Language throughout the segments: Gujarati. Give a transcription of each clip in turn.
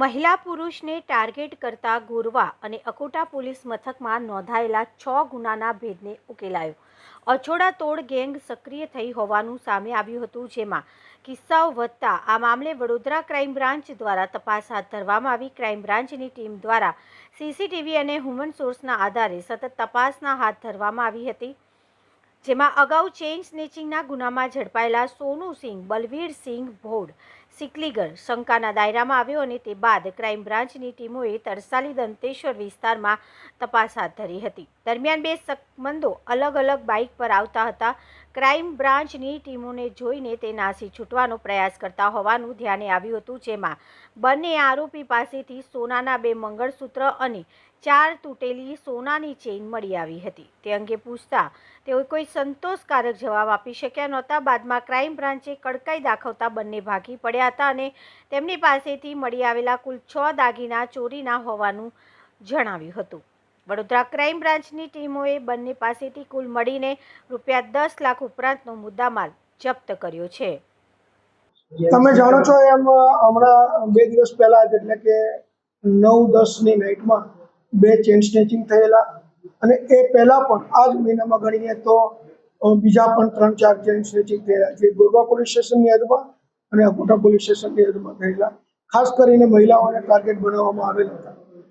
મહિલા પુરુષને ટાર્ગેટ કરતા ગોરવા અને અકોટા પોલીસ મથકમાં નોંધાયેલા છ ગુનાના ભેદને ઉકેલાયો. અછોડા તોડ ગેંગ સક્રિય થઈ હોવાનું સામે આવ્યું હતું, જેમાં કિસ્સાઓ વધતા આ મામલે વડોદરા ક્રાઇમ બ્રાન્ચ દ્વારા તપાસ હાથ ધરવામાં આવી. ક્રાઇમ બ્રાન્ચની ટીમ દ્વારા સીસીટીવી અને હ્યુમન સોર્સના આધારે સતત તપાસના હાથ ધરવામાં આવી હતી, જેમાં અગાઉ ચેઇન સ્નેચિંગના ગુનામાં ઝડપાયેલા સોનુ સિંહ, બલવીર સિંહ ભોડ સિકલીગર શંકાના દાયરામાં આવ્યો અને તે બાદ ક્રાઇમ બ્રાન્ચની ટીમોએ તરસાલી દંતેશ્વર વિસ્તારમાં તપાસ હાથ ધરી હતી. દરમિયાન બે શકમંદો અલગ અલગ બાઇક પર આવતા હતા. ક્રાઇમ બ્રાન્ચની ટીમોને જોઈને તે નાસી છૂટવાનો પ્રયાસ કરતા હોવાનું ધ્યાને આવ્યું હતું, જેમાં બંને આરોપી પાસેથી સોનાના બે મંગળસૂત્ર અને ચાર તૂટેલી સોનાની ચેઇન મળી આવી હતી. તે અંગે પૂછતા તેઓ કોઈ સંતોષકારક જવાબ આપી શક્યા નહોતા. બાદમાં ક્રાઇમ બ્રાન્ચે કડકાઈ દાખવતા બંને ભાગી પડ્યા હતા અને તેમની પાસેથી મળી આવેલા કુલ છ દાગીના ચોરીના હોવાનું જણાવ્યું હતું. વડોદરા ક્રાઇમ બ્રાન્ચની ટીમોએ બંને પાસેથી કુલ મળીને રૂપિયા દસ લાખ ઉપરાંતનો મુદ્દામાલ જપ્ત કર્યો છે. તમે જાણો છો એમ, હમણાં બે દિવસ પહેલા જ એટલે કે નવ, દસની નાઇટમાં બે ચેન સ્નેચિંગ થયેલા અને એ પહેલાં પણ આ જ મહિનામાં ગણીએ તો બીજા પણ ત્રણ, ચાર ચેન સ્નેચિંગ થયેલા જે ગોરવા પોલીસ સ્ટેશનની હદમાં અને અકોટા પોલીસ સ્ટેશનની હદમાં થયેલા. ખાસ કરીને મહિલાઓને ટાર્ગેટ બનાવવામાં આવેલા હતા.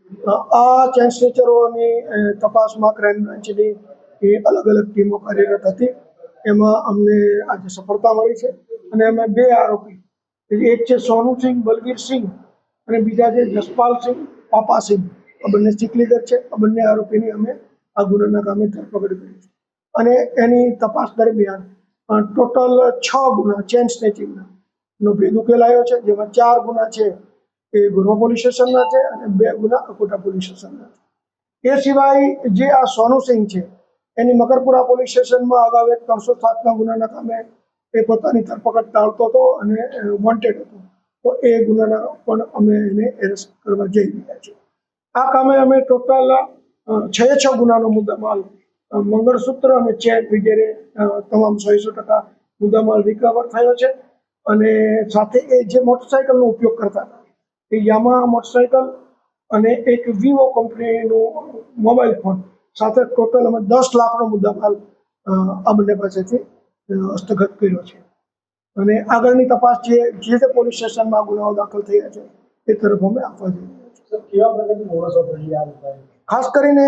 આ ચેન સ્નેચરોની તપાસમાં ક્રાઇમ બ્રાન્ચની એ અલગ અલગ ટીમો કાર્યરત હતી. એમાં અમને આજે સફળતા મળી છે અને અમે બે આરોપી, એક છે સોનુસિંહ બલવીરસિંહ અને બીજા છે જસપાલસિંહ પાપાસિંહ આ બંને ચીકલીગર છે. આ બંને આરોપીની અમે આ ગુનાના કામે ધરપકડ કરી છે. અને એની તપાસ દરમિયાન ટોટલ છ ગુના, ચેન સ્નેચિંગના નો ભેદ ઉકેલાયો છે, જેમાં ચાર ગુના છે એ ગુરવા પોલીસ સ્ટેશનના છે અને બે ગુના અકોટા પોલીસ સ્ટેશનના છે. એ સિવાય જે આ સોનુસિંહ છે, એની મકરપુરા પોલીસ સ્ટેશનમાં અગાઉ એક ત્રણસો સાતના ગુનાના કામે એ પોતાની ધરપકડ ટાળતો હતો અને વોન્ટેડ હતો. તો એ ગુનાના પણ અમે એને એરેસ્ટ કરવા જઈ રહ્યા છીએ. આ કામે અમે ટોટલ છ છ ગુનાનો મુદ્દામાલ મંગળસૂત્ર અને ચેન વગેરે તમામ સો સો ટકા મુદ્દામાલ રિકવર થયો છે. અને સાથે એ જે મોટરસાયકલનો ઉપયોગ કરતા હતા એ યામા મોટરસાયકલ અને એક વિવો કંપનીનું મોબાઈલ ફોન સાથે ટોટલ અમે દસ લાખનો મુદ્દામાલ અમને આ બંને પાસેથી હસ્તગત કર્યો છે. અને આગળની તપાસ જે જે તે પોલીસ સ્ટેશનમાં ગુનાઓ દાખલ થયા છે એ તરફ અમે આપવા જઈ રહ્યા છીએ. કેવા પ્રકારની મોડસ ઓપરેન્ડી આ લોકોએ? ખાસ કરીને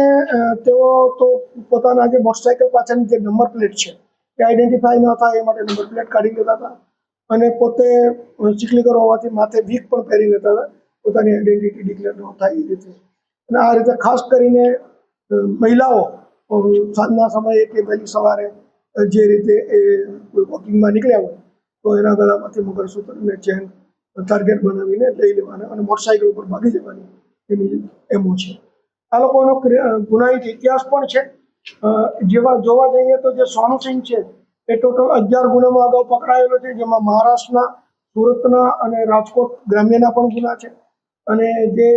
તેઓ તો પોતાના જે મોટરસાયકલ પાછળની જે નંબર પ્લેટ છે એ આઈડેન્ટિફાઈ ન થાય એ માટે નંબર પ્લેટ કાઢી લેતા હતા. અને પોતે ચીકલીગર હોવાથી માથે વીક પણ પહેરી લેતા હતા. પોતાની આઈડેન્ટિટી ડિક્લેર ન થાય એ રીતે. અને આ રીતે ખાસ કરીને મહિલાઓ સાંજના સમયે કે વહેલી સવારે જે રીતે એ વોકિંગમાં નીકળ્યા હોય, તો એના ગળામાંથી મગરસૂત્રને ચેન ટાર્ગેટ બનાવીને લઈ લેવાના અને મોટરસાયકલ ઉપર ભાગી જવાની એની એમો છે. આ લોકોનો ગુનાહિત ઇતિહાસ પણ છે. જેવા જોવા જઈએ તો જે સોનુ સિંહ છે એ ટોટલ અગિયાર ગુનામાં અગાઉ પકડાયેલો છે, જેમાં મહારાષ્ટ્રના, સુરતના અને રાજકોટ ગ્રામ્યના પણ ગુના છે. અને જે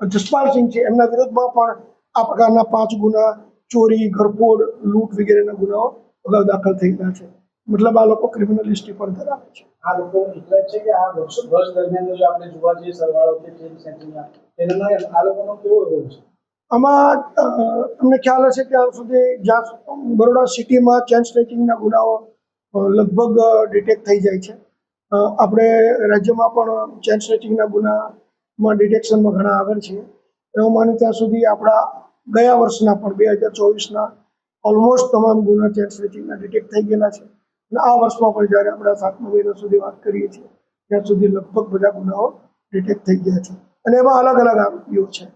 જસપાલસિંહ છે, એમના વિરુદ્ધમાં પણ આ પ્રકારના પાંચ ગુના, ચોરી, ઘરફોડ, લૂંટ વગેરેના ગુનાઓ અગાઉ દાખલ ગયા છે. મતલબ આ લોકો ક્રિમિનલ હિસ્ટ્રી પણ ધરાવે છે. આ લોકો એટલે છે કે આ વર્ષ દરમિયાન જો આપણે જોવા જઈએ સરવાળો કે ચેન સેન્ટિંગના તેના આ લોકોનો કેવો રોલ છે? આમાં તમને ખ્યાલ હશે હાલ સુધી જ્યાં બરોડા સિટીમાં ચેન સ્નેચિંગના ગુનાઓ લગભગ ડિટેક્ટ થઈ જાય છે. આપણે રાજ્યમાં પણ ચેન સ્નેચિંગના ગુનામાં ડિટેક્શનમાં ઘણા આગળ છીએ. એવું માની ત્યાં સુધી આપણા ગયા વર્ષના પણ, બે હજાર ચોવીસના ઓલમોસ્ટ તમામ ગુના ચેન સ્નેચિંગના ડિટેક્ટ થઈ ગયેલા છે. અને આ વર્ષમાં પણ જ્યારે આપણે સાતમા મહિના સુધી વાત કરીએ છીએ, ત્યાં સુધી લગભગ બધા ગુનાઓ ડિટેક્ટ થઈ ગયા છે. અને એમાં અલગ અલગ આરોપીઓ છે.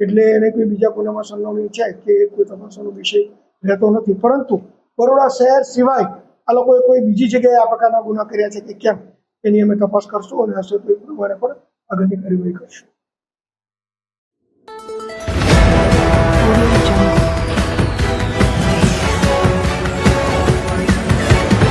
એટલે એને કોઈ બીજા ગુનામાં સંડોવણી છે કે કોઈ તપાસવાનો વિષય રહેતો નથી. પરંતુ બરોડા શહેર સિવાય આ લોકોએ કોઈ બીજી જગ્યાએ આ પ્રકારના ગુના કર્યા છે કે કેમ, એની અમે તપાસ કરશું અને હશે તો એ પ્રમાણે પણ આગળની કાર્યવાહી કરશું.